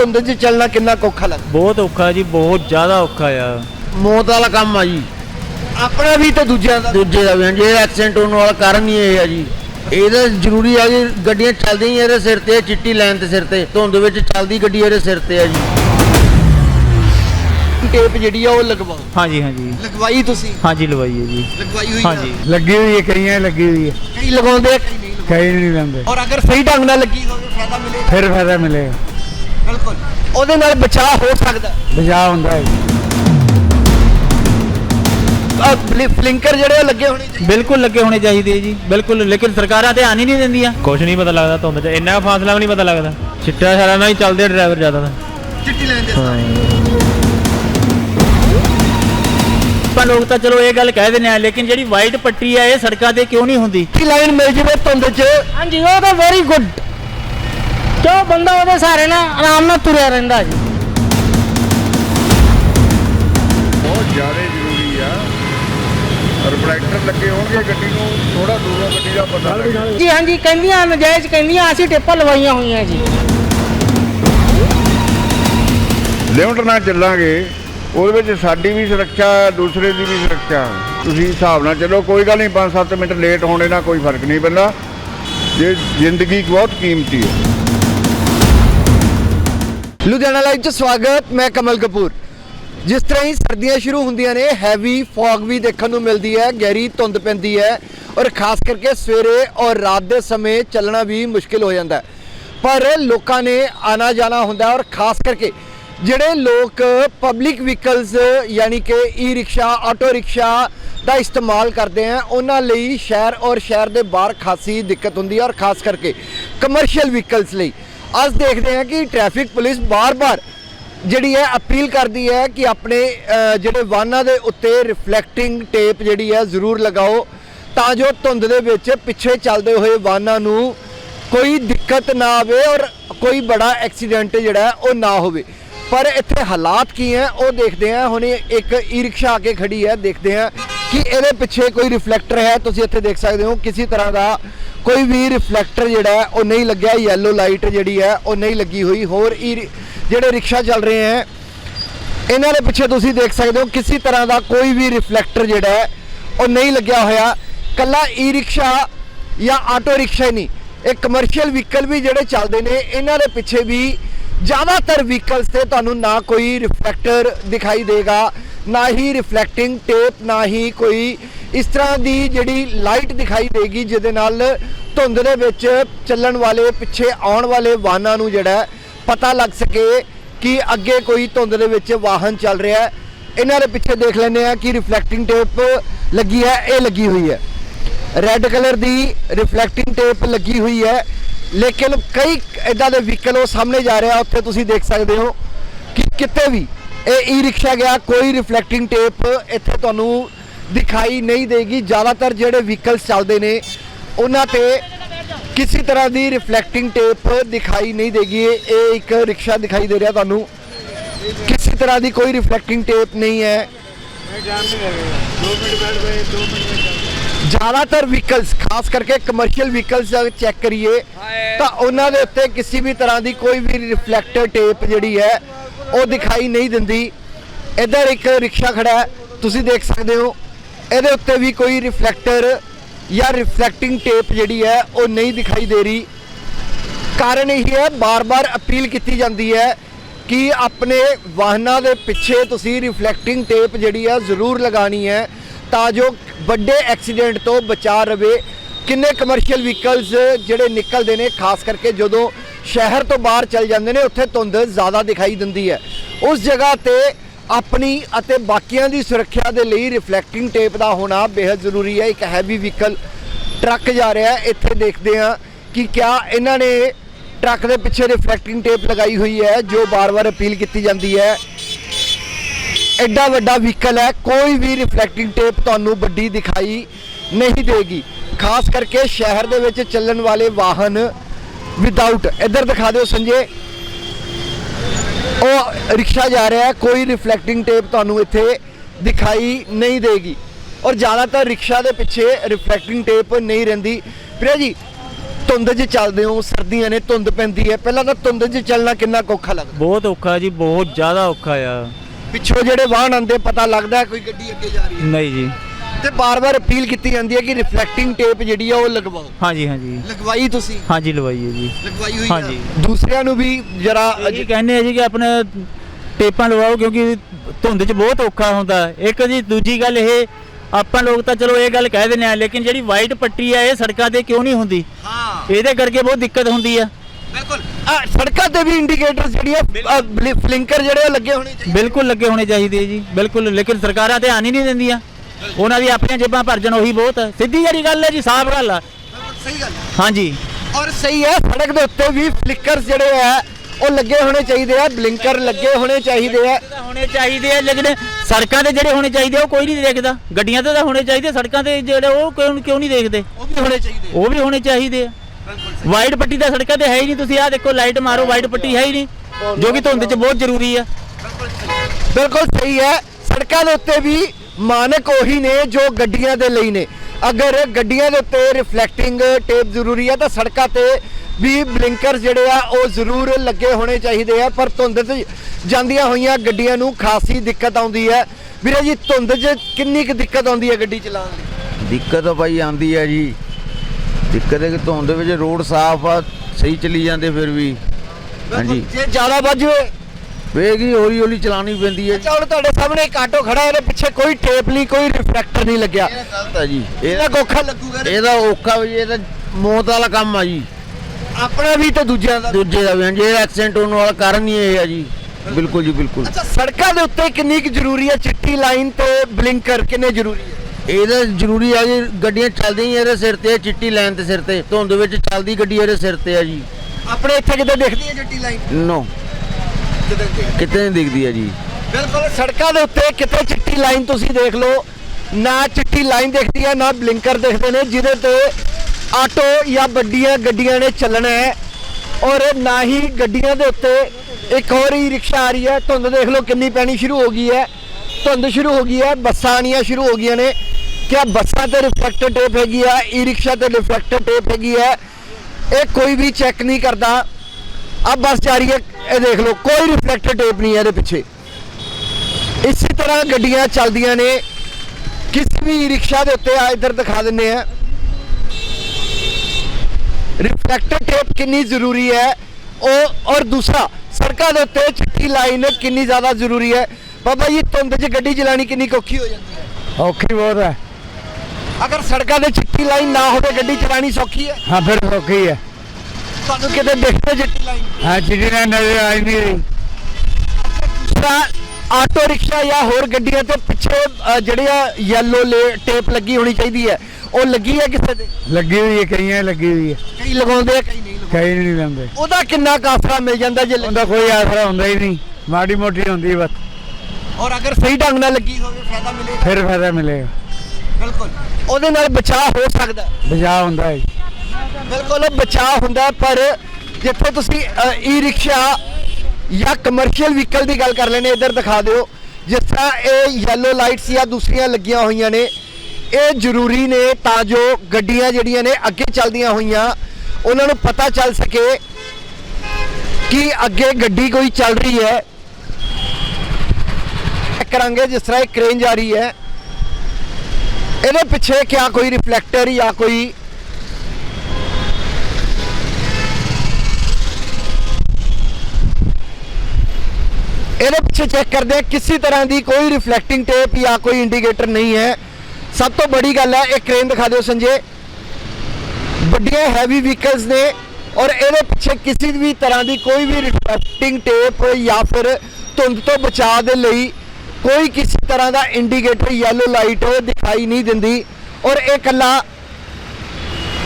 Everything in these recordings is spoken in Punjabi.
ਧੁੰਦ 'ਚ ਚੱਲਣਾ ਕਿੰਨਾ ਔਖਾ ਲੱਗਦਾ? ਬਹੁਤ ਔਖਾ ਜੀ ਬਹੁਤ ਜ਼ਿਆਦਾ ਔਖਾ ਆ। ਮੌਤ ਵਾਲਾ ਕੰਮ ਆ ਜੀ। ਆਪਣਾ ਵੀ ਤੇ ਦੂਜਿਆਂ ਦਾ? ਦੂਜੇ ਦਾ ਵੀ ਜੇ ਐਕਸੀਡੈਂਟ ਹੋਣ ਵਾਲਾ ਕਾਰਨ ਹੀ ਇਹ ਆ ਜੀ। ਇਹਦਾ ਜ਼ਰੂਰੀ ਆ ਕਿ ਗੱਡੀਆਂ ਚੱਲਦੀਆਂ ਹੀ ਇਹਦੇ ਸਿਰ ਤੇ ਆ, ਚਿੱਟੀ ਲਾਈਨ ਤੇ ਸਿਰ ਤੇ। ਧੁੰਦ ਵਿੱਚ ਚੱਲਦੀ ਗੱਡੀ ਇਹਦੇ ਸਿਰ ਤੇ ਆ ਜੀ। ਟੇਪ ਜਿਹੜੀ ਆ ਉਹ ਲਗਵਾਓ। ਹਾਂਜੀ ਹਾਂਜੀ। ਲਗਵਾਈ ਤੁਸੀਂ? ਹਾਂਜੀ ਲਵਾਈ ਹੈ ਜੀ। ਲਗਵਾਈ ਹੋਈ ਹਾਂਜੀ। ਲੱਗੀ ਹੋਈ ਹੈ ਕਈਆਂ ਲੱਗੀ ਹੋਈ ਹੈ। ਕਈ ਲਗਾਉਂਦੇ ਆ ਕਈ ਨਹੀਂ ਲਗਾਉਂਦੇ ਕਈ ਨਹੀਂ ਲੈਂਦੇ ਔਰ ਅਗਰ ਸਹੀ ਢੰਗ ਨਾਲ ਲੱਗੀ ਹੋਵੇ ਫਾਇਦਾ ਮਿਲੇ ਫਿਰ ਫਾਇਦਾ ਮਿਲੇਗਾ ਬਿਲਕੁਲ। ਉਹਦੇ ਨਾਲ ਬਚਾਅ ਹੋ ਸਕਦਾ ਬਚਾਅ ਹੁੰਦਾ ਹੈ। ਫਲਿੰਕਰ ਜਿਹੜੇ ਲੱਗੇ ਹੋਣੇ ਚਾਹੀਦੇ। ਬਿਲਕੁਲ ਲੱਗੇ ਹੋਣੇ ਚਾਹੀਦੇ ਜੀ ਬਿਲਕੁਲ ਲੇਕਿਨ ਸਰਕਾਰਾਂ ਧਿਆਨ ਹੀ ਨਹੀਂ ਦਿੰਦੀਆਂ। ਕੁਝ ਨਹੀਂ ਪਤਾ ਲੱਗਦਾ ਧੁੰਦ 'ਚ ਇੰਨਾ ਫਾਸਲਾ ਵੀ ਨਹੀਂ ਪਤਾ ਲੱਗਦਾ। ਚਿੱਟਾ ਸਾਰਾ ਨਾਲ ਹੀ ਚੱਲਦੇ ਡਰਾਈਵਰ ਜ਼ਿਆਦਾ ਤਾਂ। ਚਿੱਟੀ ਦੇ ਲੋਕ ਤਾਂ ਚਲੋ ਇਹ ਗੱਲ ਕਹਿ ਦਿੰਦੇ ਆ ਲੇਕਿਨ ਜਿਹੜੀ ਵਾਈਟ ਪੱਟੀ ਆ ਇਹ ਸੜਕਾਂ ਤੇ ਕਿਉਂ ਨਹੀਂ ਹੁੰਦੀ? ਚਿੱਟੀ ਲਾਈਨ ਮਿਲ ਜਵੇ ਧੁੰਦ 'ਚ। ਹਾਂਜੀ ਉਹ ਤਾਂ ਵੈਰੀ ਗੁੱਡ ਜੋ ਬੰਦਾ ਉਹਦੇ ਸਾਰੇ ਨਾਲ ਆਰਾਮ ਨਾਲ ਤੁਰਿਆ ਰਹਿੰਦਾ ਜੀ। ਬਹੁਤ ਜ਼ਿਆਦਾ ਜ਼ਰੂਰੀ ਆ। ਰਿਫਲੈਕਟਰ ਲੱਗੇ ਹੋਣਗੇ ਗੱਡੀ ਨੂੰ ਥੋੜਾ ਦੂਰੋਂ ਗੱਡੀ ਦਾ ਪਤਾ ਲੱਗੇ। ਜੀ ਹਾਂਜੀ ਕਹਿੰਦੀਆਂ ਨਜਾਇਜ਼ ਕਹਿੰਦੀਆਂ ਅਸੀਂ ਟੇਪਾਂ ਲਵਾਈਆਂ ਹੋਈਆਂ ਜੀ। ਲਿਮਟ ਨਾਲ ਚੱਲਾਂਗੇ ਉਹਦੇ ਵਿੱਚ ਸਾਡੀ ਵੀ ਸੁਰੱਖਿਆ ਦੂਸਰੇ ਦੀ ਵੀ ਸੁਰੱਖਿਆ। ਤੁਸੀਂ ਹਿਸਾਬ ਨਾਲ ਚੱਲੋ ਕੋਈ ਗੱਲ ਨਹੀਂ 5-7 ਮਿੰਟ ਲੇਟ ਹੋਣੇ ਨਾਲ ਕੋਈ ਫ਼ਰਕ ਨਹੀਂ ਪੈਂਦਾ। ਜੇ ਜ਼ਿੰਦਗੀ ਬਹੁਤ ਕੀਮਤੀ ਹੈ। ਲੁਧਿਆਣਾ ਲਾਈਵ 'ਚ ਸਵਾਗਤ, ਮੈਂ ਕਮਲ ਕਪੂਰ। ਜਿਸ ਤਰ੍ਹਾਂ ਹੀ ਸਰਦੀਆਂ ਸ਼ੁਰੂ ਹੁੰਦੀਆਂ ਨੇ ਹੈਵੀ ਫੌਗ ਵੀ ਦੇਖਣ ਨੂੰ ਮਿਲਦੀ ਹੈ, ਗਹਿਰੀ ਧੁੰਦ ਪੈਂਦੀ ਹੈ ਔਰ ਖਾਸ ਕਰਕੇ ਸਵੇਰੇ ਔਰ ਰਾਤ ਦੇ ਸਮੇਂ ਚੱਲਣਾ ਵੀ ਮੁਸ਼ਕਿਲ ਹੋ ਜਾਂਦਾ ਪਰ ਲੋਕਾਂ ਨੇ ਆਣਾ ਜਾਣਾ ਹੁੰਦਾ ਔਰ ਖਾਸ ਕਰਕੇ ਜਿਹੜੇ ਲੋਕ ਪਬਲਿਕ ਵਹੀਕਲਸ ਯਾਨੀ ਕਿ ਈ ਰਿਕਸ਼ਾ ਆਟੋ ਰਿਕਸ਼ਾ ਦਾ ਇਸਤੇਮਾਲ ਕਰਦੇ ਆ, ਉਹਨਾਂ ਲਈ ਸ਼ਹਿਰ ਔਰ ਸ਼ਹਿਰ ਦੇ ਬਾਹਰ ਖਾਸੀ ਦਿੱਕਤ ਹੁੰਦੀ ਹੈ ਔਰ ਖਾਸ ਕਰਕੇ ਕਮਰਸ਼ੀਅਲ ਵਹੀਕਲਸ ਲਈ। ਅੱਜ ਦੇਖਦੇ ਹਾਂ ਕਿ ਟ੍ਰੈਫਿਕ ਪੁਲਿਸ ਬਾਰ-ਬਾਰ ਜਿਹੜੀ ਹੈ ਅਪੀਲ ਕਰਦੀ ਹੈ ਕਿ ਆਪਣੇ ਜਿਹੜੇ ਵਾਹਨਾਂ ਦੇ ਉੱਤੇ ਰਿਫਲੈਕਟਿੰਗ ਟੇਪ ਜਿਹੜੀ ਹੈ ਜ਼ਰੂਰ ਲਗਾਓ ਤਾਂ ਜੋ ਧੁੰਦ ਦੇ ਵਿੱਚ ਪਿੱਛੇ ਚੱਲਦੇ ਹੋਏ ਵਾਹਨਾਂ ਨੂੰ ਕੋਈ ਦਿੱਕਤ ਨਾ ਆਵੇ ਔਰ ਕੋਈ ਬੜਾ ਐਕਸੀਡੈਂਟ ਜਿਹੜਾ ਉਹ ਨਾ ਹੋਵੇ। ਪਰ ਇੱਥੇ ਹਾਲਾਤ ਕੀ ਹੈ ਉਹ ਦੇਖਦੇ ਹਾਂ। ਹੁਣ ਇੱਕ ਈ ਰਿਕਸ਼ਾ ਆ ਕੇ ਖੜੀ ਹੈ। ਦੇਖਦੇ ਹਾਂ ਕਿ ਇਹਦੇ ਪਿੱਛੇ ਕੋਈ ਰਿਫਲੈਕਟਰ ਹੈ। ਤੁਸੀਂ ਇੱਥੇ ਦੇਖ ਸਕਦੇ ਹੋ। ਕਿਸੇ ਤਰ੍ਹਾਂ ਦਾ ਕੋਈ ਵੀ ਰਿਫਲੈਕਟਰ ਜਿਹੜਾ ਉਹ ਨਹੀਂ ਲੱਗਿਆ ਯੈਲੋ ਲਾਈਟ ਜਿਹੜੀ ਹੈ, ਉਹ ਨਹੀਂ ਲੱਗੀ ਹੋਈ। ਹੋਰ ਈ ਰਿ- ਜਿਹੜੇ ਰਿਕਸ਼ਾ ਚੱਲ ਰਹੇ ਹੈ, ਇਹਨਾਂ ਦੇ ਪਿੱਛੇ ਤੁਸੀਂ ਦੇਖ ਸਕਦੇ ਹੋ, ਕਿਸੇ ਤਰ੍ਹਾਂ ਦਾ ਕੋਈ ਵੀ ਰਿਫਲੈਕਟਰ ਜਿਹੜਾ ਉਹ ਨਹੀਂ ਲੱਗਿਆ ਹੋਇਆ। ਕੱਲਾ ਈ ਰਿਕਸ਼ਾ ਜਾਂ ਆਟੋ ਰਿਕਸ਼ਾ ਹੀ ਨਹੀਂ, ਇਹ ਕਮਰਸ਼ੀਅਲ ਵਹੀਕਲ ਵੀ ਜਿਹੜੇ ਚੱਲਦੇ ਨੇ, ਇਹਨਾਂ ਦੇ ਪਿੱਛੇ ਵੀ ਜ਼ਿਆਦਾਤਰ ਵਹੀਕਲਸ ਤੇ ਤੁਹਾਨੂੰ ਨਾ ਕੋਈ ਰਿਫਲੈਕਟਰ ਦਿਖਾਈ ਦੇਗਾ। ਨਾ ਹੀ ਰਿਫਲੈਕਟਿੰਗ ਟੇਪ ਨਾ ਹੀ ਕੋਈ ਇਸ ਤਰ੍ਹਾਂ ਦੀ ਜਿਹੜੀ ਲਾਈਟ ਦਿਖਾਈ ਦੇਗੀ, ਜਿਹਦੇ ਨਾਲ ਧੁੰਦ ਦੇ ਵਿੱਚ ਚੱਲਣ ਵਾਲੇ, ਪਿੱਛੇ ਆਉਣ ਵਾਲੇ ਵਾਹਨਾਂ ਨੂੰ ਜਿਹੜਾ ਪਤਾ ਲੱਗ ਸਕੇ ਕਿ ਅੱਗੇ ਕੋਈ ਧੁੰਦ ਦੇ ਵਿੱਚ ਵਾਹਨ ਚੱਲ ਰਿਹਾ ਹੈ। ਇਹਨਾਂ ਦੇ ਪਿੱਛੇ ਦੇਖ ਲੈਂਦੇ ਆ ਕਿ ਰਿਫਲੈਕਟਿੰਗ ਟੇਪ ਲੱਗੀ ਹੈ, ਇਹ ਲੱਗੀ ਹੋਈ ਹੈ। ਰੈੱਡ ਕਲਰ ਦੀ ਰਿਫਲੈਕਟਿੰਗ ਟੇਪ ਲੱਗੀ ਹੋਈ ਹੈ। ਲੇਕਿਨ ਕਈ ਇਦਾਂ ਦੇ ਵਹੀਕਲ ਉਹ ਸਾਹਮਣੇ ਜਾ ਰਿਹਾ ਉੱਥੇ ਤੁਸੀਂ ਦੇਖ ਸਕਦੇ ਹੋ ਕਿ ਕਿਤੇ ਵੀ ਇਹ ਈ ਰਿਕਸ਼ਾ ਗਿਆ, ਕੋਈ ਰਿਫਲੈਕਟਿੰਗ ਟੇਪ ਇੱਥੇ ਤੁਹਾਨੂੰ ਦਿਖਾਈ ਨਹੀਂ ਦੇਗੀ। ਜ਼ਿਆਦਾਤਰ ਜਿਹੜੇ ਵਹੀਕਲਸ ਚੱਲਦੇ ਨੇ, ਉਹਨਾਂ ਤੇ ਕਿਸੇ ਤਰ੍ਹਾਂ ਦੀ ਰਿਫਲੈਕਟਿੰਗ ਟੇਪ ਦਿਖਾਈ ਨਹੀਂ ਦੇਗੀ। ਇਹ ਇੱਕ ਰਿਕਸ਼ਾ ਦਿਖਾਈ ਦੇ ਰਿਹਾ ਤੁਹਾਨੂੰ। ਕਿਸੇ ਤਰ੍ਹਾਂ ਦੀ ਕੋਈ ਰਿਫਲੈਕਟਿੰਗ ਟੇਪ ਨਹੀਂ ਹੈ। ਜ਼ਿਆਦਾਤਰ ਵਹੀਕਲਸ ਖਾਸ ਕਰਕੇ ਕਮਰਸ਼ੀਅਲ ਵਹੀਕਲਸ ਦਾ ਚੈੱਕ ਕਰੀਏ, ਤਾਂ ਉਹਨਾਂ ਦੇ ਉੱਤੇ ਕਿਸੇ ਵੀ ਤਰ੍ਹਾਂ ਦੀ ਕੋਈ ਵੀ ਰਿਫਲੈਕਟਰ ਟੇਪ ਜਿਹੜੀ ਹੈ ਉਹ ਦਿਖਾਈ ਨਹੀਂ ਦਿੰਦੀ। ਇੱਧਰ ਇੱਕ ਰਿਕਸ਼ਾ ਖੜਾ ਹੈ, ਤੁਸੀਂ ਦੇਖ ਸਕਦੇ ਹੋ। ਇਹਦੇ ਉੱਤੇ ਵੀ ਕੋਈ ਰਿਫਲੈਕਟਰ ਜਾਂ ਰਿਫਲੈਕਟਿੰਗ ਟੇਪ ਜਿਹੜੀ ਹੈ, ਉਹ ਨਹੀਂ ਦਿਖਾਈ ਦੇ ਰਹੀ। ਕਾਰਨ ਇਹ ਹੈ, ਬਾਰ-ਬਾਰ ਅਪੀਲ ਕੀਤੀ ਜਾਂਦੀ ਹੈ ਕਿ ਆਪਣੇ ਵਾਹਨਾਂ ਦੇ ਪਿੱਛੇ ਤੁਸੀਂ ਰਿਫਲੈਕਟਿੰਗ ਟੇਪ ਜਿਹੜੀ ਹੈ, ਜ਼ਰੂਰ ਲਗਾਣੀ ਹੈ ਤਾਂ ਜੋ ਵੱਡੇ ਐਕਸੀਡੈਂਟ ਤੋਂ ਬਚਾ ਰਵੇ। ਕਿੰਨੇ ਕਮਰਸ਼ੀਅਲ ਵਹੀਕਲਸ ਜਿਹੜੇ ਨਿਕਲਦੇ ਨੇ, ਖਾਸ ਕਰਕੇ ਜਦੋਂ ਸ਼ਹਿਰ ਤੋਂ ਬਾਹਰ ਚੱਲ ਜਾਂਦੇ ਨੇ, ਉੱਥੇ ਧੁੰਦ ਜ਼ਿਆਦਾ ਦਿਖਾਈ ਦਿੰਦੀ ਹੈ। ਉਸ ਜਗ੍ਹਾ ਤੇ ਆਪਣੀ ਅਤੇ ਬਾਕੀਆਂ ਦੀ ਸੁਰੱਖਿਆ ਦੇ ਲਈ ਰਿਫਲੈਕਟਿੰਗ ਟੇਪ ਦਾ ਹੋਣਾ ਬੇहद ਜ਼ਰੂਰੀ ਹੈ। ਇੱਕ ਹੈਵੀ ਵਹੀਕਲ ਟਰੱਕ ਜਾ ਰਿਹਾ ਇੱਥੇ ਦੇਖਦੇ ਹਾਂ ਕਿ ਕਿਆ ਇਹਨਾਂ ਨੇ ਟਰੱਕ ਦੇ ਪਿੱਛੇ ਰਿਫਲੈਕਟਿੰਗ ਟੇਪ ਲਗਾਈ ਹੋਈ ਹੈ, ਜੋ ਬਾਰ-ਬਾਰ ਅਪੀਲ ਕੀਤੀ ਜਾਂਦੀ ਹੈ। ਐਡਾ ਵੱਡਾ ਵਹੀਕਲ ਹੈ। ਕੋਈ ਵੀ ਰਿਫਲੈਕਟਿੰਗ ਟੇਪ ਤੁਹਾਨੂੰ ਵੱਡੀ ਦਿਖਾਈ ਨਹੀਂ ਦੇਗੀ। ਖਾਸ ਕਰਕੇ ਸ਼ਹਿਰ ਦੇ ਵਿੱਚ ਚੱਲਣ ਵਾਲੇ ਵਾਹਨ ਵਿਦਆਊਟ ਇੱਧਰ ਦਿਖਾ ਦਿਓ ਸੰਜੇ। ਉਹ ਰਿਕਸ਼ਾ ਜਾ ਰਿਹਾ ਹੈ ਕੋਈ ਰਿਫਲੈਕਟਿੰਗ ਟੇਪ ਤੁਹਾਨੂੰ ਇੱਥੇ ਦਿਖਾਈ ਨਹੀਂ ਦੇਗੀ। ਔਰ ਜ਼ਿਆਦਾਤਰ ਰਿਕਸ਼ਾ ਦੇ ਪਿੱਛੇ ਰਿਫਲੈਕਟਿੰਗ ਟੇਪ ਨਹੀਂ ਰਹਿੰਦੀ। ਪ੍ਰਿਆ ਜੀ ਧੁੰਦ 'ਚ ਚੱਲਦੇ ਹੋ ਸਰਦੀਆਂ ਨੇ ਧੁੰਦ ਪੈਂਦੀ ਹੈ। ਪਹਿਲਾਂ ਤਾਂ ਧੁੰਦ 'ਚ ਚੱਲਣਾ ਕਿੰਨਾ ਔਖਾ ਲੱਗਦਾ? ਬਹੁਤ ਔਖਾ ਜੀ ਬਹੁਤ ਜ਼ਿਆਦਾ ਔਖਾ ਆ। ਪਿੱਛੋਂ ਜਿਹੜੇ ਵਾਹਨ ਆਉਂਦੇ ਪਤਾ ਲੱਗਦਾ ਕੋਈ ਗੱਡੀ ਅੱਗੇ ਜਾ ਰਹੀ ਹੈ। ਨਹੀਂ ਜੀ। ਤੇ ਬਾਰ-ਬਾਰ ਅਪੀਲ ਕੀਤੀ ਜਾਂਦੀ ਹੈ ਕਿ ਰਿਫਲੈਕਟਿੰਗ ਟੇਪ ਜਿਹੜੀ ਆ ਉਹ ਲਗਵਾਓ। ਹਾਂਜੀ ਹਾਂਜੀ। ਲਗਵਾਈ ਤੁਸੀਂ? ਹਾਂਜੀ ਲਵਾਈ ਹੈ ਜੀ। ਲਗਵਾਈ ਹੋਈ ਹਾਂਜੀ। ਆ ਦੂਸਰਿਆਂ ਨੂੰ ਵੀ ਜਰਾ ਜੀ ਕਹਿੰਦੇ ਆ ਜੀ ਕਿ ਆਪਣੇ ਟੇਪਾਂ ਲਵਾਓ ਕਿਉਂਕਿ ਧੁੰਦ 'ਚ ਬਹੁਤ ਔਖਾ ਹੁੰਦਾ। ਇੱਕ ਜੀ ਦੂਜੀ ਗੱਲ ਇਹ ਆਪਾਂ ਲੋਕ ਤਾਂ ਚਲੋ ਇਹ ਗੱਲ ਕਹਿ ਦਿੰਦੇ ਆ ਲੇਕਿਨ ਜਿਹੜੀ ਵਾਈਟ ਪੱਟੀ ਆ ਇਹ ਸੜਕਾਂ ਤੇ ਕਿਉਂ ਨਹੀਂ ਹੁੰਦੀ? ਹਾਂ। ਇਹਦੇ ਕਰਕੇ ਬਹੁਤ ਦਿੱਕਤ ਹੁੰਦੀ ਆ। ਬਿਲਕੁਲ। ਆ ਸੜਕਾਂ ਤੇ ਵੀ ਇੰਡੀਕੇਟਰ ਜਿਹੜੀਆਂ ਫਲਿੰਕਰ ਜਿਹੜੇ ਲੱਗੇ ਹੋਣੇ ਚਾਹੀਦੇ। ਬਿਲਕੁਲ ਲੱਗੇ ਹੋਣੇ ਚਾਹੀਦੇ ਆ ਜੀ ਬਿਲਕੁਲ। ਲੇਕਿਨ ਸਰਕਾਰਾਂ ਧਿਆਨ ਹੀ ਨਹੀਂ ਦਿੰਦੀਆਂ। ਉਹਨਾਂ ਦੀ ਆਪਣੀਆਂ ਜੇਬਾਂ ਭਰ ਜਾਣ ਉਹੀ ਬਹੁਤ। ਹੈ ਸਿੱਧੀ ਜਿਹੜੀ ਗੱਲ ਹੈ ਜੀ ਸਾਫ਼ ਗੱਲ ਆ। ਸਹੀ ਗੱਲ ਹਾਂਜੀ। ਔਰ ਸਹੀ ਹੈ ਸੜਕ ਦੇ ਉੱਤੇ ਵੀ ਫਲਿੱਕਰਸ ਜਿਹੜੇ ਆ ਉਹ ਲੱਗੇ ਹੋਣੇ ਚਾਹੀਦੇ ਆ ਬਲਿੰਕਰ ਲੱਗੇ ਹੋਣੇ ਚਾਹੀਦੇ ਆ। ਹੋਣੇ ਚਾਹੀਦੇ ਆ ਲੇਕਿਨ ਸੜਕਾਂ ਤੇ ਜਿਹੜੇ ਹੋਣੇ ਚਾਹੀਦੇ ਆ, ਉਹ ਕੋਈ ਨਹੀਂ ਦੇਖਦਾ। ਗੱਡੀਆਂ ਤੇ ਤਾਂ ਹੋਣੇ ਚਾਹੀਦੇ ਸੜਕਾਂ ਤੇ ਜਿਹੜੇ ਉਹ ਕਿਉਂ ਕਿਉਂ ਨਹੀਂ ਦੇਖਦੇ? ਉਹ ਵੀ ਹੋਣੇ ਚਾਹੀਦੇ ਉਹ ਵੀ ਹੋਣੇ ਚਾਹੀਦੇ ਆ। ਵਾਈਟ ਪੱਟੀ ਤਾਂ ਸੜਕਾਂ ਤੇ ਹੈ ਹੀ ਨਹੀਂ ਤੁਸੀਂ ਆਹ ਦੇਖੋ ਲਾਈਟ ਮਾਰੋ ਵਾਈਟ ਪੱਟੀ ਹੈ ਹੀ ਨਹੀਂ ਜੋ ਕਿ ਧੁੰਦ 'ਚ ਬਹੁਤ ਜ਼ਰੂਰੀ ਆ। ਬਿਲਕੁਲ ਸਹੀ ਹੈ ਸੜਕਾਂ ਦੇ ਉੱਤੇ ਵੀ ਮਾਨਕ ਉਹੀ ਨੇ ਜੋ ਗੱਡੀਆਂ ਦੇ ਲਈ ਨੇ। ਅਗਰ ਗੱਡੀਆਂ ਦੇ ਉੱਤੇ ਰਿਫਲੈਕਟਿੰਗ ਟੇਪ ਜ਼ਰੂਰੀ ਹੈ ਤਾਂ ਸੜਕਾਂ ਤੇ ਵੀ ਬਲਿੰਕਰ ਜਿਹੜੇ ਆ ਉਹ ਜ਼ਰੂਰ ਲੱਗੇ ਹੋਣੇ ਚਾਹੀਦੇ ਆ। ਪਰ ਧੁੰਦ 'ਚ ਜਾਂਦੀਆਂ ਹੋਈਆਂ ਗੱਡੀਆਂ ਨੂੰ ਖਾਸੀ ਦਿੱਕਤ ਆਉਂਦੀ ਹੈ। ਵੀਰੇ ਜੀ ਧੁੰਦ 'ਚ ਕਿੰਨੀ ਕੁ ਦਿੱਕਤ ਆਉਂਦੀ ਹੈ ਗੱਡੀ ਚਲਾਉਣ ਦੀ? ਦਿੱਕਤ ਤਾਂ ਭਾਈ ਆਂਦੀ ਹੈ ਜੀ। ਦਿੱਕਤ ਹੈ ਕਿ ਧੁੰਦ ਵਿੱਚ ਰੋਡ ਸਾਫ਼ ਆ ਸਹੀ ਚੱਲੀ ਜਾਂਦੇ ਫਿਰ ਵੀ। ਹਾਂਜੀ। ਜੇ ਜ਼ਿਆਦਾ ਵੱਜ ਜਾਵੇ ਵੇਗੀ ਹੌਲੀ ਹੌਲੀ ਚਲਾਉਣੀ ਪੈਂਦੀ ਹੈ। ਜੀ ਅੱਛਾ ਹੁਣ ਤੁਹਾਡੇ ਸਾਹਮਣੇ ਇੱਕ ਆਟੋ ਖੜਾ ਹੈ ਇਹਦੇ ਪਿੱਛੇ ਕੋਈ ਟੇਪ ਨਹੀਂ ਕੋਈ ਰਿਫਲੈਕਟਰ ਨਹੀਂ ਲੱਗਿਆ। ਇਹ ਗਲਤ ਹੈ ਜੀ। ਇਹਦਾ ਇਹ ਔਖਾ ਲੱਗੂਗਾ। ਇਹਦਾ ਔਖਾ ਵੀ ਇਹ ਤਾਂ ਮੌਤ ਵਾਲਾ ਕੰਮ ਆ ਜੀ। ਆਪਣਾ ਵੀ ਤੇ ਦੂਜਿਆਂ ਦਾ। ਦੂਜੇ ਦਾ ਵੀ ਹਾਂਜੀ, ਇਹ ਐਕਸੀਡੈਂਟ ਹੋਣ ਵਾਲਾ ਕਾਰਨ ਹੀ ਇਹ ਹੈ ਜੀ। ਬਿਲਕੁਲ ਜੀ ਬਿਲਕੁਲ। ਅੱਛਾ ਸੜਕਾਂ ਦੇ ਉੱਤੇ ਕਿੰਨੀ ਕੁ ਜ਼ਰੂਰੀ ਹੈ? ਚਿੱਟੀ ਲਾਈਨ ਤੇ ਬਲਿੰਕਰ ਕਿੰਨੇ ਜ਼ਰੂਰੀ ਹੈ? ਇਹਦਾ ਜ਼ਰੂਰੀ ਆ ਜੀ ਗੱਡੀਆਂ ਚੱਲਦੀਆਂ ਹੀ ਇਹਦੇ ਸਿਰ ਤੇ ਚਿੱਟੀ ਲਾਈਨ ਤੇ ਸਿਰ ਤੇ। ਧੁੰਦ ਵਿੱਚ ਚੱਲਦੀ ਗੱਡੀ ਇਹਦੇ ਸਿਰ ਤੇ ਆ ਜੀ। ਆਪਣੇ ਇੱਥੇ ਕਿਤੇ ਦਿਖਦੀ ਹੈ ਚਿੱਟੀ ਲਾਈਨ? ਨੋ ਕਿਤੇ ਨਹੀਂ ਦਿਖਦੀ। ਆ ਜੀ। ਬਿਲਕੁਲ। ਸੜਕਾਂ ਦੇ ਉੱਤੇ ਕਿਤੇ ਚਿੱਟੀ ਲਾਈਨ ਤੁਸੀਂ ਦੇਖ ਲਓ ਨਾ ਚਿੱਟੀ ਲਾਈਨ ਦਿਖਦੀ ਹੈ ਨਾ ਬਲਿੰਕਰ ਦਿਖਦੇ ਨੇ ਜਿਹਦੇ ਤੇ ਆਟੋ ਜਾਂ ਵੱਡੀਆਂ ਗੱਡੀਆਂ ਨੇ ਚੱਲਣਾ ਹੈ ਔਰ ਨਾ ਹੀ ਗੱਡੀਆਂ ਦੇ ਉੱਤੇ ਇੱਕ ਹੋਰ ਹੀ ਰਿਕਸ਼ਾ ਆ ਰਹੀ ਹੈ। ਧੁੰਦ ਦੇਖ ਲਓ ਕਿੰਨੀ ਪੈਣੀ ਸ਼ੁਰੂ ਹੋ ਗਈ ਹੈ। ਧੁੰਦ ਸ਼ੁਰੂ ਹੋ ਗਈ ਹੈ ਬੱਸਾਂ ਆਣੀਆਂ ਸ਼ੁਰੂ ਹੋ ਗਈਆਂ ਨੇ। ਕਿਆ ਬੱਸਾਂ ਤੇ ਰਿਫਲੈਕਟਰ ਟੇਪ ਹੈਗੀ ਆ ਈ ਰਿਕਸ਼ਾ ਤੇ ਰਿਫਲੈਕਟਰ ਟੇਪ ਹੈਗੀ ਹੈ ਇਹ ਕੋਈ ਵੀ ਚੈੱਕ ਨਹੀਂ ਕਰਦਾ। ਆ ਬੱਸ ਜਾ ਰਹੀ ਹੈ ਇਹ ਦੇਖ ਲਓ ਕੋਈ ਰਿਫਲੈਕਟਰ ਟੇਪ ਨਹੀਂ ਹੈ ਇਹਦੇ ਪਿੱਛੇ। ਇਸੇ ਤਰ੍ਹਾਂ ਗੱਡੀਆਂ ਚੱਲਦੀਆਂ ਨੇ। ਕਿਸੇ ਵੀ ਰਿਕਸ਼ਾ ਦੇ ਉੱਤੇ ਆ ਇੱਧਰ ਦਿਖਾ ਦਿੰਨੇ ਆ ਰਿਫਲੈਕਟਰ ਟੇਪ ਕਿੰਨੀ ਜ਼ਰੂਰੀ ਹੈ ਉਹ ਔਰ ਦੂਸਰਾ ਸੜਕਾਂ ਦੇ ਉੱਤੇ ਚਿੱਟੀ ਲਾਈਨ ਕਿੰਨੀ ਜ਼ਿਆਦਾ ਜ਼ਰੂਰੀ ਹੈ। ਬਾਬਾ ਜੀ ਧੁੰਦ 'ਚ ਗੱਡੀ ਚਲਾਣੀ ਕਿੰਨੀ ਔਖੀ ਹੋ ਜਾਂਦੀ ਹੈ। ਔਖੀ ਬਹੁਤ ਹੈ। ਅਗਰ ਸੜਕਾਂ ਤੇ ਚਿੱਟੀ ਲਾਈਨ ਨਾ ਹੋਵੇ ਗੱਡੀ ਚਲਾਣੀ ਸੌਖੀ ਹੈ। ਹਾਂ ਫਿਰ ਔਖੀ ਹੈ। ਤੁਹਾਨੂੰ ਕਿਤੇ ਦਿਖਦੇ ਚਿੱਟੀ ਲਾਈਨ ਹਾਂ ਚਿੜੀ ਨਾਲ ਨਜ਼ਰ ਆਈ ਨਹੀਂ ਰਹੀ ਆਟੋ ਰਿਕਸ਼ਾ ਜਾਂ ਹੋਰ ਗੱਡੀਆਂ ਤੇ ਪਿੱਛੇ ਅ, ਜਿਹੜੀਆਂ ਯੈਲੋ ਟੇਪ ਲੱਗੀ ਹੋਣੀ ਚਾਹੀਦੀ ਹੈ। ਉਹ ਲੱਗੀ ਹੈ ਕਿਸੇ ਦੇ? ਲੱਗੀ ਹੋਈ ਹੈ ਕਈਆਂ ਲੱਗੀ ਹੋਈ ਹੈ। ਕਈ ਲਗਾਉਂਦੇ ਆ ਕਈ ਨਹੀਂ ਲਗਾਉਂਦੇ? ਕਈ ਨਹੀਂ ਲਾਉਂਦੇ ਉਹਦਾ ਕਿੰਨਾ ਕਾਫਰਾ ਮਿਲ ਜਾਂਦਾ ਜੇ ਉਹਦਾ ਕੋਈ ਆਸਰਾ ਹੁੰਦਾ ਹੀ ਨਹੀਂ। ਮਾੜੀ ਮੋਟੀ ਹੁੰਦੀ ਬਸ। ਔਰ ਅਗਰ ਸਹੀ ਢੰਗ ਨਾਲ ਲੱਗੀ ਹੋਵੇ ਫਾਇਦਾ ਮਿਲੇਗਾ। ਫਿਰ ਫਾਇਦਾ ਮਿਲੇਗਾ। ਬਿਲਕੁਲ। ਉਹਦੇ ਨਾਲ ਬਚਾਅ ਹੋ ਸਕਦਾ। ਬਚਾਅ ਹੁੰਦਾ ਹੈ ਬਿਲਕੁਲ ਬਚਾਅ ਹੁੰਦਾ ਪਰ ਜਿੱਥੇ ਤੁਸੀਂ ਈ ਰਿਕਸ਼ਾ ਜਾਂ ਕਮਰਸ਼ੀਅਲ ਵਹੀਕਲ ਦੀ ਗੱਲ ਕਰ ਲੈਣੇ ਇੱਧਰ ਦਿਖਾ ਦਿਓ। ਜਿਸ ਤਰ੍ਹਾਂ ਇਹ ਯੈਲੋ ਲਾਈਟਸ ਜਾਂ ਦੂਸਰੀਆਂ ਲੱਗੀਆਂ ਹੋਈਆਂ ਨੇ, ਇਹ ਜ਼ਰੂਰੀ ਨੇ ਤਾਂ ਜੋ ਗੱਡੀਆਂ ਜਿਹੜੀਆਂ ਨੇ ਅੱਗੇ ਚੱਲਦੀਆਂ ਹੋਈਆਂ, ਉਹਨਾਂ ਨੂੰ ਪਤਾ ਚੱਲ ਸਕੇ ਕਿ ਅੱਗੇ ਗੱਡੀ ਕੋਈ ਚੱਲ ਰਹੀ ਹੈ। ਕਰਾਂਗੇ, ਜਿਸ ਤਰ੍ਹਾਂ ਇਹ ਕ੍ਰੇਨ ਜਾ ਰਹੀ ਹੈ। ਇਹਦੇ ਪਿੱਛੇ ਕਿਆ ਕੋਈ ਰਿਫਲੈਕਟਰ ਜਾਂ ਕੋਈ ਇਹਦੇ ਪਿੱਛੇ ਚੈੱਕ ਕਰਦੇ ਆ ਕਿਸੇ ਤਰ੍ਹਾਂ ਦੀ ਕੋਈ ਰਿਫਲੈਕਟਿੰਗ ਟੇਪ ਜਾਂ ਕੋਈ ਇੰਡੀਕੇਟਰ ਨਹੀਂ ਹੈ। ਸਭ ਤੋਂ ਬੜੀ ਗੱਲ ਹੈ ਇਹ ਕ੍ਰੇਨ ਦਿਖਾ ਦਿਓ ਸੰਜੇ। ਵੱਡੀਆਂ ਹੈਵੀ ਵਹੀਕਲਸ ਨੇ ਔਰ ਇਹਦੇ ਪਿੱਛੇ ਕਿਸੇ ਵੀ ਤਰ੍ਹਾਂ ਦੀ ਕੋਈ ਵੀ ਰਿਫਲੈਕਟਿੰਗ ਟੇਪ ਜਾਂ ਫਿਰ ਧੁੰਦ ਤੋਂ ਬਚਾਅ ਦੇ ਲਈ ਕੋਈ ਕਿਸੇ ਤਰ੍ਹਾਂ ਦਾ ਇੰਡੀਕੇਟਰ ਯੈਲੋ ਲਾਈਟ ਦਿਖਾਈ ਨਹੀਂ ਦਿੰਦੀ। ਔਰ ਇਹ ਕੱਲਾ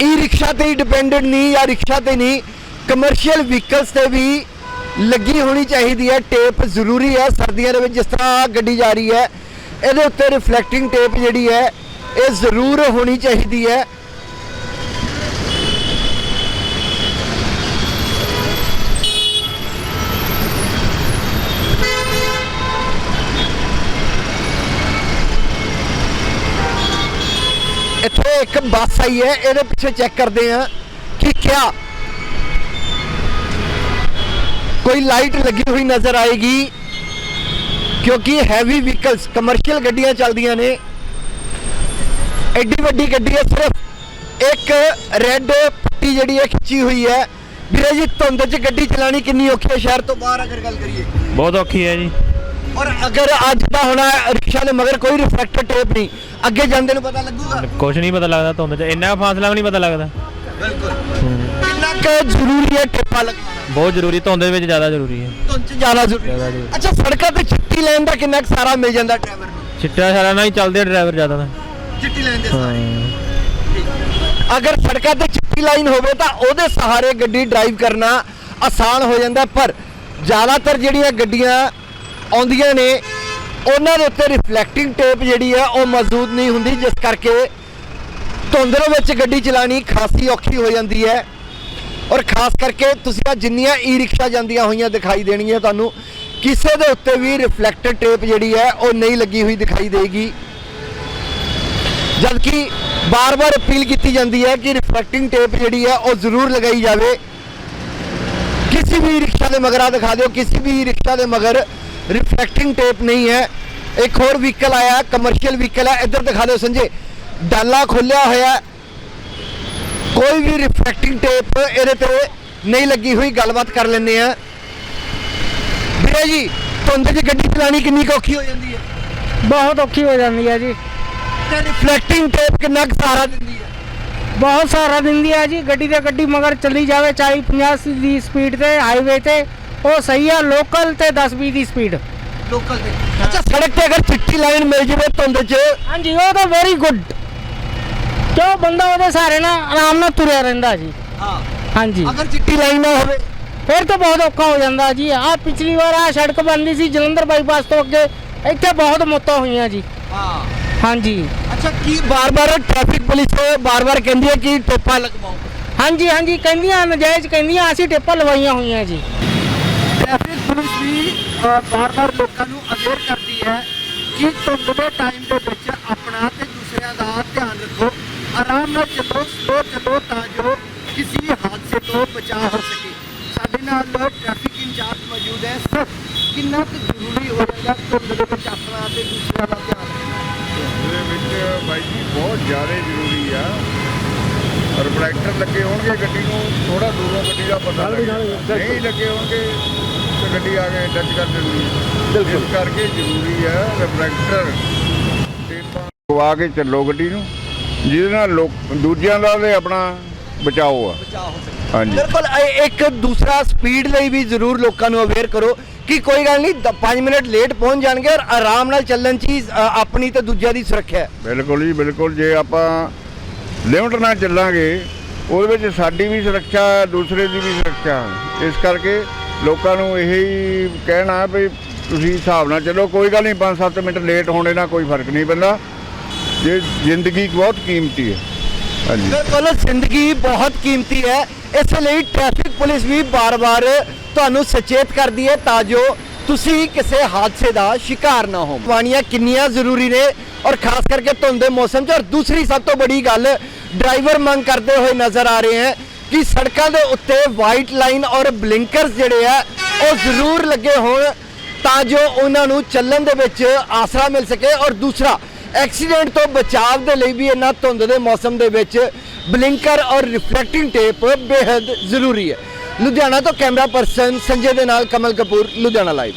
ਈ ਰਿਕਸ਼ਾ ਤੇ ਹੀ ਡਿਪੈਂਡੈਂਟ ਨਹੀਂ ਜਾਂ ਰਿਕਸ਼ਾ ਤੇ ਨਹੀਂ ਕਮਰਸ਼ੀਅਲ ਵਹੀਕਲਸ ਤੇ ਵੀ ਲੱਗੀ ਹੋਣੀ ਚਾਹੀਦੀ ਹੈ ਟੇਪ ਜ਼ਰੂਰੀ ਹੈ, ਸਰਦੀਆਂ ਦੇ ਵਿੱਚ ਜਿਸ ਤਰ੍ਹਾਂ ਗੱਡੀ ਜਾ ਰਹੀ ਹੈ, ਇਹਦੇ ਉੱਤੇ ਰਿਫਲੈਕਟਿੰਗ ਟੇਪ ਜਿਹੜੀ ਹੈ, ਇਹ ਜ਼ਰੂਰ ਹੋਣੀ ਚਾਹੀਦੀ ਹੈ। ਇੱਥੇ ਇੱਕ ਬੱਸ ਆਈ ਹੈ, ਇਹਦੇ ਪਿੱਛੇ ਚੈੱਕ ਕਰਦੇ ਆ ਕਿ ਕਿਆ ਕੋਈ ਲਾਈਟ ਲੱਗੀ ਹੋਈ ਨਜ਼ਰ ਆਏਗੀ ਕਿਉਂਕਿ ਹੈਵੀ ਵਹੀਕਲਸ ਕਮਰਸ਼ੀਅਲ ਗੱਡੀਆਂ ਚੱਲਦੀਆਂ ਨੇ। ਐਡੀ ਵੱਡੀ ਗੱਡੀ ਹੈ ਸਿਰਫ ਇੱਕ ਰੈੱਡ ਪੱਟੀ ਜਿਹੜੀ ਹੈ ਖਿੱਚੀ ਹੋਈ ਹੈ। ਵੀਰੇ ਜੀ ਧੁੰਦ 'ਚ ਗੱਡੀ ਚਲਾਣੀ ਕਿੰਨੀ ਔਖੀ ਹੈ? ਸ਼ਹਿਰ ਤੋਂ ਬਾਹਰ ਅਗਰ ਗੱਲ ਕਰੀਏ। ਬਹੁਤ ਔਖੀ ਹੈ ਜੀ। ਔਰ ਅਗਰ ਅੱਜ ਦਾ ਹੋਣਾ ਰਿਕਸ਼ਾ ਦੇ ਮਗਰ ਕੋਈ ਰਿਫਲੈਕਟਰ ਟੇਪ ਨਹੀਂ ਅੱਗੇ ਜਾਂਦੇ ਨੂੰ ਪਤਾ ਲੱਗੂਗਾ। ਕੁਝ ਨਹੀਂ ਪਤਾ ਲੱਗਦਾ ਧੁੰਦ 'ਚ। ਇੰਨਾ ਫਾਸਲਾ ਵੀ ਨਹੀਂ ਪਤਾ ਲੱਗਦਾ। ਕਿੰਨਾ ਕੁ ਜ਼ਰੂਰੀ ਹੈ ਟੇਪਾ ਲਗਾਉਣਾ ਬਹੁਤ ਜ਼ਰੂਰੀ ਧੁੰਦ ਦੇ ਵਿੱਚ ਜ਼ਿਆਦਾ ਜ਼ਰੂਰੀ ਹੈ। ਧੁੰਦ 'ਚ ਜ਼ਿਆਦਾ ਜ਼ਰੂਰੀ। ਜ਼ਿਆਦਾ। ਜ਼ਰੂਰੀ। ਅੱਛਾ ਸੜਕਾਂ ਤੇ ਚਿੱਟੀ ਲਾਈਨ ਦਾ ਕਿੰਨਾ ਕੁ ਸਾਰਾ ਮਿਲ ਜਾਂਦਾ ਡਰਾਈਵਰ ਨੂੰ? ਚਿੱਟਾ ਸਾਰਾ ਨਾਲ ਹੀ ਚੱਲਦੇ ਆ ਡਰਾਈਵਰ ਜ਼ਿਆਦਾ ਤਾਂ। ਚਿੱਟੀ ਲਾਈਨ ਦੇ ਅਗਰ ਸੜਕਾਂ ਤੇ ਚਿੱਟੀ ਲਾਈਨ ਹੋਵੇ ਤਾਂ ਉਹਦੇ ਸਹਾਰੇ ਗੱਡੀ ਡਰਾਈਵ ਕਰਨਾ ਆਸਾਨ ਹੋ ਜਾਂਦਾ ਪਰ ਜ਼ਿਆਦਾਤਰ ਜਿਹੜੀਆਂ ਗੱਡੀਆਂ ਆਉਂਦੀਆਂ ਨੇ ਉਹਨਾਂ ਦੇ ਉੱਤੇ ਰਿਫਲੈਕਟਿੰਗ ਟੇਪ ਜਿਹੜੀ ਹੈ ਉਹ ਮੌਜੂਦ ਨਹੀਂ ਹੁੰਦੀ ਜਿਸ ਕਰਕੇ ਧੁੰਦ ਦੇ ਵਿੱਚ ਗੱਡੀ ਚਲਾਣੀ ਖਾਸੀ ਔਖੀ ਹੋ ਜਾਂਦੀ ਹੈ। ਔਰ ਖਾਸ ਕਰਕੇ ਤੁਸੀਂ ਆ ਜਿੰਨੀਆਂ ਈ ਰਿਕਸ਼ਾ ਜਾਂਦੀਆਂ ਹੋਈਆਂ ਦਿਖਾਈ ਦੇਣਗੀਆਂ ਤੁਹਾਨੂੰ, ਕਿਸੇ ਦੇ ਉੱਤੇ ਵੀ ਰਿਫਲੈਕਟਰ ਟੇਪ ਜਿਹੜੀ ਹੈ ਉਹ ਨਹੀਂ ਲੱਗੀ ਹੋਈ ਦਿਖਾਈ ਦੇਗੀ। ਜਦਕਿ ਬਾਰ-ਬਾਰ ਅਪੀਲ ਕੀਤੀ ਜਾਂਦੀ ਹੈ ਕਿ ਰਿਫਲੈਕਟਿੰਗ ਟੇਪ ਜਿਹੜੀ ਹੈ ਉਹ ਜ਼ਰੂਰ ਲਗਾਈ ਜਾਵੇ। ਕਿਸੇ ਵੀ ਰਿਕਸ਼ਾ ਦੇ ਮਗਰ ਆ ਦਿਖਾ ਦਿਓ, ਕਿਸੇ ਵੀ ਰਿਕਸ਼ਾ ਦੇ ਮਗਰ ਰਿਫਲੈਕਟਿੰਗ ਟੇਪ ਨਹੀਂ ਹੈ। ਇੱਕ ਹੋਰ ਵਹੀਕਲ ਆਇਆ ਕਮਰਸ਼ੀਅਲ ਵਹੀਕਲ ਹੈ, ਇੱਧਰ ਦਿਖਾ ਦਿਓ ਸੰਜੇ। ਡਾਲਾ ਖੋਲਿਆ ਹੋਇਆ ਕੋਈ ਵੀ ਰਿਫਲੈਕਟਿੰਗ ਟੇਪ ਇਹਦੇ ਤੇ ਨਹੀਂ ਲੱਗੀ ਹੋਈ ਗੱਲਬਾਤ ਕਰ ਲੈਂਦੇ ਆ ਵੀਰੇ ਜੀ ਧੁੰਦ 'ਚ ਗੱਡੀ ਚਲਾਣੀ ਕਿੰਨੀ ਔਖੀ ਹੋ ਜਾਂਦੀ ਹੈ? ਬਹੁਤ ਔਖੀ ਹੋ ਜਾਂਦੀ ਹੈ ਜੀ। ਤੇ ਰਿਫਲੈਕਟਿੰਗ ਟੇਪ ਕਿੰਨਾ ਕੁ ਸਹਾਰਾ ਦਿੰਦੀ ਹੈ? ਬਹੁਤ ਸਾਰਾ ਦਿੰਦੀ ਹੈ ਜੀ। ਗੱਡੀ ਤੇ ਗੱਡੀ ਮਗਰ ਚੱਲੀ ਜਾਵੇ 40 50 ਦੀ ਸਪੀਡ ਤੇ ਹਾਈਵੇ ਤੇ ਉਹ ਸਹੀ ਆ ਲੋਕਲ ਤੇ 10 20 ਦੀ ਸਪੀਡ ਲੋਕਲ ਤੇ। ਅੱਛਾ ਸੜਕ ਤੇ ਅਗਰ ਚਿੱਟੀ ਲਾਈਨ ਮਿਲ ਜਾਵੇ ਧੁੰਦ 'ਚ ਹਾਂਜੀ ਉਹ ਤਾਂ ਵੈਰੀ ਗੁੱਡ ਕਿਉਂ? ਬੰਦਾ ਉਹਦੇ ਸਾਰੇ ਨਾਲ ਆਰਾਮ ਨਾਲ ਤੁਰਿਆ ਰਹਿੰਦਾ ਜੀ। ਹਾਂ। ਹਾਂਜੀ। ਅਗਰ ਚਿੱਟੀ ਲਾਈਨ ਨਾ ਹੋਵੇ। ਫਿਰ ਤਾਂ ਬਹੁਤ ਔਖਾ ਹੋ ਜਾਂਦਾ ਜੀ। ਆ ਪਿਛਲੀ ਵਾਰ ਆ ਸੜਕ ਬਣਦੀ ਸੀ ਜਲੰਧਰ ਬਾਈਪਾਸ ਤੋਂ ਅੱਗੇ। ਇੱਥੇ ਬਹੁਤ ਮੌਤਾਂ ਹੋਈਆਂ ਜੀ। ਹਾਂ। ਹਾਂਜੀ। ਅੱਛਾ ਕੀ ਬਾਰ-ਬਾਰ ਟ੍ਰੈਫਿਕ ਪੁਲਿਸ ਬਾਰ-ਬਾਰ ਕਹਿੰਦੀ ਹੈ ਕਿ ਟੋਪਾ ਲਗਵਾਓ? ਹਾਂਜੀ ਹਾਂਜੀ। ਕਹਿੰਦੀਆਂ ਨਜਾਇਜ਼ ਕਹਿੰਦੀਆਂ ਅਸੀਂ ਟੇਪਾਂ ਲਵਾਈਆਂ ਹੋਈਆਂ ਜੀ। ਟ੍ਰੈਫਿਕ ਪੁਲਿਸ ਵੀ ਬਾਰ-ਬਾਰ ਲੋਕਾਂ ਨੂੰ ਅਵੇਅਰ ਕਰਦੀ ਹੈ ਕਿ ਧੁੰਦ ਦੇ ਟਾਈਮ ਦੇ ਵਿੱਚ ਆਪਣਾ ਤੇ ਦੂਸਰਿਆਂ ਦਾ ਧਿਆਨ ਰੱਖੋ। ਆਰਾਮ ਨਾਲ ਚੱਲੋ ਸਲੋ ਚੱਲੋ ਤਾਂ ਜੋ ਕਿਸੇ ਹਾਦਸੇ ਤੋਂ ਬਚਾਅ ਹੋ ਸਕੇ। ਸਾਡੇ ਨਾਲ ਟ੍ਰੈਫਿਕ ਇੰਚਾਰਜ ਮੌਜੂਦ ਹੈ। ਸਰ ਕਿੰਨਾ ਕੁ ਜ਼ਰੂਰੀ ਹੋ ਜਾਂਦਾ ਧੁੰਦ ਦੇ ਵਿੱਚ ਆਪਣਾ ਤੇ ਦੂਸਰਿਆਂ ਦਾ ਧਿਆਨ ਰੱਖਣਾ ਇਹਦੇ ਵਿੱਚ ਬਾਈ ਜੀ ਬਹੁਤ ਜ਼ਿਆਦਾ ਜ਼ਰੂਰੀ ਆ। ਰਿਫਲੈਕਟਰ ਲੱਗੇ ਹੋਣਗੇ ਗੱਡੀ ਨੂੰ ਥੋੜਾ ਦੂਰੋਂ ਗੱਡੀ ਦਾ ਪਤਾ ਨਹੀਂ ਲੱਗੇ ਹੋਣਗੇ ਤੇ ਗੱਡੀ ਆ ਕੇ ਟੱਚ ਕਰ ਦਿੰਦੀ ਇਸ ਕਰਕੇ ਜ਼ਰੂਰੀ ਹੈ ਰਿਫਲੈਕਟਰ ਟੇਪਾਂ ਲਵਾ ਕੇ ਚੱਲੋ ਗੱਡੀ ਨੂੰ। ਜਿਹਦੇ ਨਾਲ ਲੋਕ ਦੂਜਿਆਂ ਦਾ ਤੇ ਆਪਣਾ ਬਚਾਓ ਆ। ਹਾਂਜੀ। ਬਿਲਕੁਲ ਇਹ ਇੱਕ ਦੂਸਰਾ ਸਪੀਡ ਲਈ ਵੀ ਜ਼ਰੂਰ ਲੋਕਾਂ ਨੂੰ ਅਵੇਅਰ ਕਰੋ ਕਿ ਕੋਈ ਗੱਲ ਨਹੀਂ 5 ਮਿੰਟ ਲੇਟ ਪਹੁੰਚ ਜਾਣਗੇ ਔਰ ਆਰਾਮ ਨਾਲ ਚੱਲਣ ਚ ਹੀ ਅ, ਆਪਣੀ ਤੇ ਦੂਜਿਆਂ ਦੀ ਸੁਰੱਖਿਆ ਹੈ। ਬਿਲਕੁਲ ਜੀ ਬਿਲਕੁਲ। ਜੇ ਆਪਾਂ ਲਿਮਟ ਨਾਲ ਚੱਲਾਂਗੇ ਉਹਦੇ ਵਿੱਚ ਸਾਡੀ ਵੀ ਸੁਰੱਖਿਆ ਦੂਸਰੇ ਦੀ ਵੀ ਸੁਰੱਖਿਆ। ਇਸ ਕਰਕੇ ਲੋਕਾਂ ਨੂੰ ਇਹ ਹੀ ਕਹਿਣਾ ਵੀ ਤੁਸੀਂ ਹਿਸਾਬ ਨਾਲ ਚੱਲੋ। ਕੋਈ ਗੱਲ ਨਹੀਂ 5-7 ਮਿੰਟ ਲੇਟ ਹੋਣੇ ਨਾਲ ਕੋਈ ਫ਼ਰਕ ਨਹੀਂ ਪੈਂਦਾ। ਜੇ ਜ਼ਿੰਦਗੀ ਬਹੁਤ ਕੀਮਤੀ ਹੈ ਹਾਂਜੀ ਬਿਲਕੁਲ ਜ਼ਿੰਦਗੀ ਬਹੁਤ ਕੀਮਤੀ ਹੈ ਇਸ ਲਈ ਟ੍ਰੈਫਿਕ ਪੁਲਿਸ ਵੀ ਬਾਰ-ਬਾਰ ਤੁਹਾਨੂੰ ਸੁਚੇਤ ਕਰਦੀ ਹੈ ਤਾਂ ਜੋ ਤੁਸੀਂ ਕਿਸੇ ਹਾਦਸੇ ਦਾ ਸ਼ਿਕਾਰ ਨਾ ਹੋ ਪਾਣੀਆਂ ਕਿੰਨੀਆਂ ਜ਼ਰੂਰੀ ਨੇ ਔਰ ਖਾਸ ਕਰਕੇ ਧੁੰਦ ਦੇ ਮੌਸਮ 'ਚ ਔਰ ਦੂਸਰੀ ਸਭ ਤੋਂ ਬੜੀ ਗੱਲ ਡਰਾਈਵਰ ਮੰਗ ਕਰਦੇ ਹੋਏ ਨਜ਼ਰ ਆ ਰਹੇ ਹੈ ਕਿ ਸੜਕਾਂ ਦੇ ਉੱਤੇ ਵਾਈਟ ਲਾਈਨ ਔਰ ਬਲਿੰਕਰਸ ਜਿਹੜੇ ਆ ਉਹ ਜ਼ਰੂਰ ਲੱਗੇ ਹੋਣ ਤਾਂ ਜੋ ਉਹਨਾਂ ਨੂੰ ਚੱਲਣ ਦੇ ਵਿੱਚ ਆਸਰਾ ਮਿਲ ਸਕੇ ਔਰ ਦੂਸਰਾ ਐਕਸੀਡੈਂਟ ਤੋਂ ਬਚਾਵ ਦੇ ਲਈ ਵੀ ਇਹਨਾਂ ਧੁੰਦ ਦੇ ਮੌਸਮ ਦੇ ਵਿੱਚ ਬਲਿੰਕਰ ਔਰ ਰਿਫਲੈਕਟਿੰਗ ਟੇਪ ਬੇहद ਜ਼ਰੂਰੀ ਹੈ। ਲੁਧਿਆਣਾ ਤੋਂ ਕੈਮਰਾ ਪਰਸਨ ਸੰਜੇ ਦੇ ਨਾਲ ਕਮਲ ਕਪੂਰ, ਲੁਧਿਆਣਾ ਲਾਈਵ